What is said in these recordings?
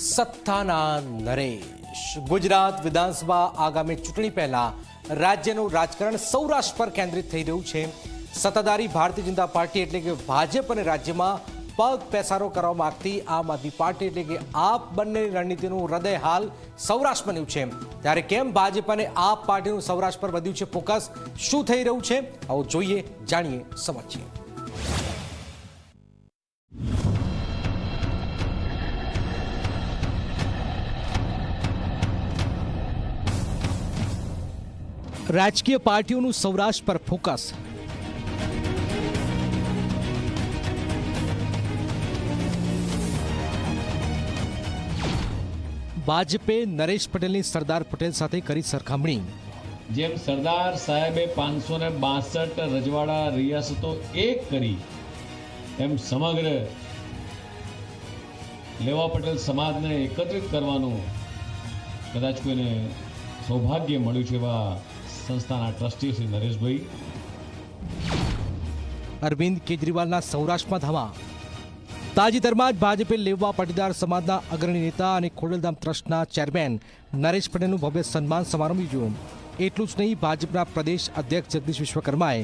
સત્તાના નરેશ. ગુજરાત વિધાનસભા આગામી ચૂંટણી પહેલા રાજ્યનું રાજકારણ સૌરાષ્ટ્ર પર કેન્દ્રિત થઈ રહ્યું છે. સત્તાધારી ભારતીય જનતા પાર્ટી એટલે કે ભાજપ અને રાજ્યમાં પગ પેસારો કરવા માંગતી આમ આદમી પાર્ટી એટલે કે આપ બંનેની રણનીતિનું હૃદય હાલ સૌરાષ્ટ્ર બન્યું છે. ત્યારે કેમ ભાજપ અને આપ પાર્ટીનું સૌરાષ્ટ્ર પર વધ્યું છે ફોકસ? શું થઈ રહ્યું છે? આવો જોઈએ, જાણીએ, સમજીએ. રાજકીય પાર્ટીઓનું સૌરાષ્ટ્ર પર ફોકસ. ભાજપે નરેશ પટેલની સરદાર પટેલ સાથે કરી સરખામણી. જેમ સરદાર સાહેબે પાંચસો ને બાસઠ રજવાડા રિયાસતો એક કરી, એમ સમગ્ર લેવા પટેલ સમાજને એકત્રિત કરવાનું કદાચ કોઈને સૌભાગ્ય મળ્યું છે એવા સંસ્થાના ટ્રસ્ટી શ્રી નરેશભાઈ. અરવિંદ કેજરીવાલના સૌરાષ્ટ્રમાં ધામા. તાજેતરમાં જ ભાજપે લેવા પાટીદાર સમાજના અગ્રણી નેતા અને ખોડલધામ ટ્રસ્ટના ચેરમેન નરેશ પટેલનું ભવ્ય સન્માન સમારંભ યોજ્યું. એટલું જ નહીં ભાજપના પ્રદેશ અધ્યક્ષ જગદીશ વિશ્વકર્માએ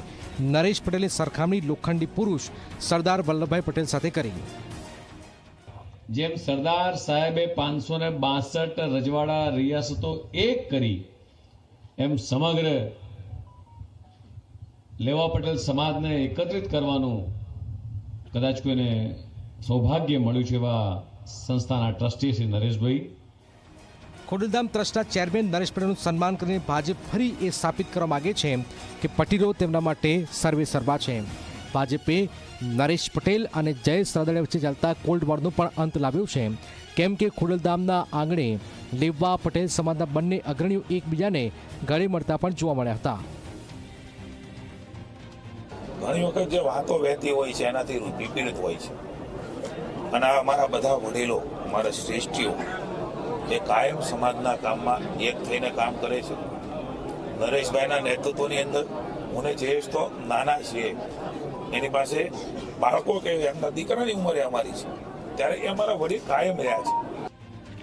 નરેશ પટેલની સરખામણી લોખંડી પુરુષ સરદાર વલ્લભભાઈ પટેલ સાથે કરી. જેમ સરદાર સાહેબે પાંચસો ને બાસઠ રજવાડા રિયાસતો એક કરી એમ સમગ્ર લેવા પટેલ સમાજને એકત્રિત કરવાનું કદાચ કોઈને સૌભાગ્ય મળ્યું છે એવા સંસ્થાના ટ્રસ્ટી શ્રી નરેશભાઈ. ખોડલધામ ટ્રસ્ટના ચેરમેન નરેશ પટેલનું સન્માન કરીને ભાજપ ફરી એ સ્થાપિત કરવા માગે છે કે પટીલો તેમના માટે સર્વે સર્વા છે. ભાજપે નરેશ પટેલ અને જયેશ રાદડિયા વચ્ચે ચાલતા કોલ્ડ વોરનો પણ અંત લાવ્યો છે. કેમ કે ખોડલધામના આંગણે લેવા, પટેલ સમાજના બંને અગ્રણીઓ એકબીજાને ગળે મળતા પણ જોવા મળ્યા હતા. ઘણી વખત જે વાતો વહેતી હોય છે, એનાથી વિપરીત હોય છે. અને અમારા બધા વડીલો, અમારા શ્રેષ્ઠીઓ, જે કાયમ સમાજના કામમાં એક થઈને કામ કરે છે. નરેશભાઈના નેતૃત્વની અંદર, હું જયેશ તો નાના છીએ. એની પાસે બાળકો કે એમના દીકરાની ઉંમરે અમારી છે ત્યારે એ અમારા વડીલ કાયમ રહ્યા છે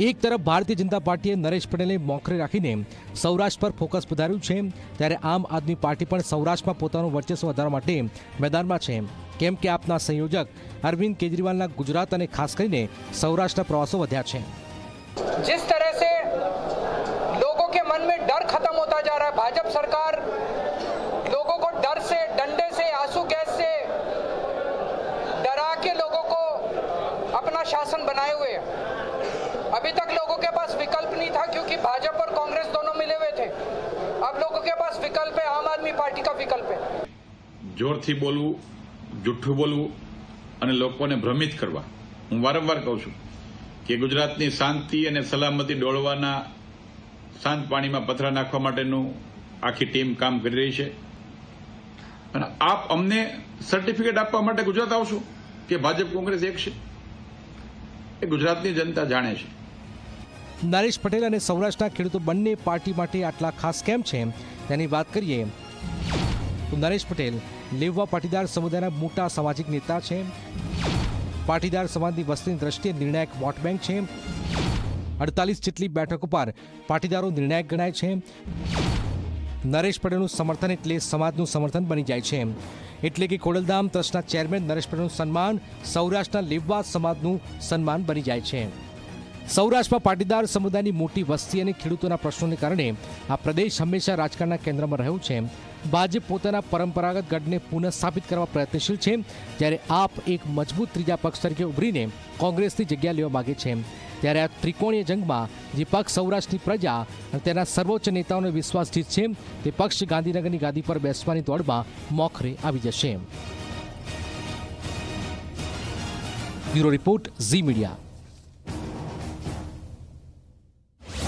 એક તરફ ભારતીય જનતા પાર્ટીએ નરેશ પટેલને મોખરે રાખીને સૌરાષ્ટ્ર પર ફોકસ વધાર્યું છે ત્યારે આમ આદમી પાર્ટી પણ સૌરાષ્ટ્રમાં પોતાનું વર્ચસ્વ વધારવા માટે મેદાનમાં છે કેમ કે આપના સંયોજક અરવિંદ કેજરીવાલના ગુજરાત અને ખાસ કરીને સૌરાષ્ટ્રના પ્રવાસો વધ્યા છે जिस तरह से लोगों के मन में डर खत्म होता जा रहा है भाजपा सरकार अपना शासन बनाए हुए है अभी तक लोगों के पास विकल्प नहीं था क्योंकि भाजपा और कांग्रेस दोनों मिले हुए थे अब लोगों के पास विकल्प है आम आदमी पार्टी का विकल्प है જોરથી બોલવું જુઠ્ઠું બોલવું અને લોકોને ભ્રમિત કરવા હું વારંવાર કહું છું કે ગુજરાતની શાંતિ અને સલામતી ડોળવાના શાંત પાણીમાં પથરા નાખવા માટેનું આખી ટીમ કામ કરી રહી છે અને આપ અમને સર્ટિફિકેટ આપવા માટે ગુજરાત આવશો કે ભાજપ કોંગ્રેસ એક છે એ ગુજરાતની જનતા જાણે છે. નરેશ પટેલ અને સૌરાષ્ટ્રના ખેડૂતો બંને પાર્ટી માટે આટલા ખાસ કેમ છે? તેની વાત કરીએ. તો નરેશ પટેલ, લેવવા પાટીદાર સમુદાયના મોટા સામાજિક નેતા છે. પાટીદાર સમાજની વસ્તીની દ્રષ્ટિએ નિર્ણાયક વોટ બેંક છે. અડતાલીસ જેટલી બેઠકો પર પાટીદારો નિર્ણાયક ગણાય છે. નરેશ પટેલનું સમર્થન એટલે સમાજનું સમર્થન બની જાય છે. એટલે કે ખોડલધામ ટ્રસ્ટના ચેરમેન નરેશ સન્માન સૌરાષ્ટ્રના લેવા સમાજનું સન્માન બની જાય છે. સૌરાષ્ટ્રમાં પાટીદાર સમુદાયની મોટી વસ્તી અને ખેડૂતોના પ્રશ્નોને કારણે આ પ્રદેશ હંમેશા રાજકારણના કેન્દ્રમાં રહ્યો છે. ભાજપ પોતાના પરંપરાગત ગઢને પુનઃસ્થાપિત કરવા પ્રયત્નશીલ છે, જ્યારે આપ એક મજબૂત ત્રીજા પક્ષ તરીકે ઉભરીને કોંગ્રેસની જગ્યા લેવા માગે છે. ત્યારે આ ત્રિકોણીય જંગમાં જે પક્ષ સૌરાષ્ટ્રની પ્રજા અને તેના સર્વોચ્ચ નેતાઓને વિશ્વાસ જીતશે તે પક્ષ ગાંધીનગરની ગાદી પર બેસવાની દોડમાં મોખરે આવી જશે. Bureau report Zee media.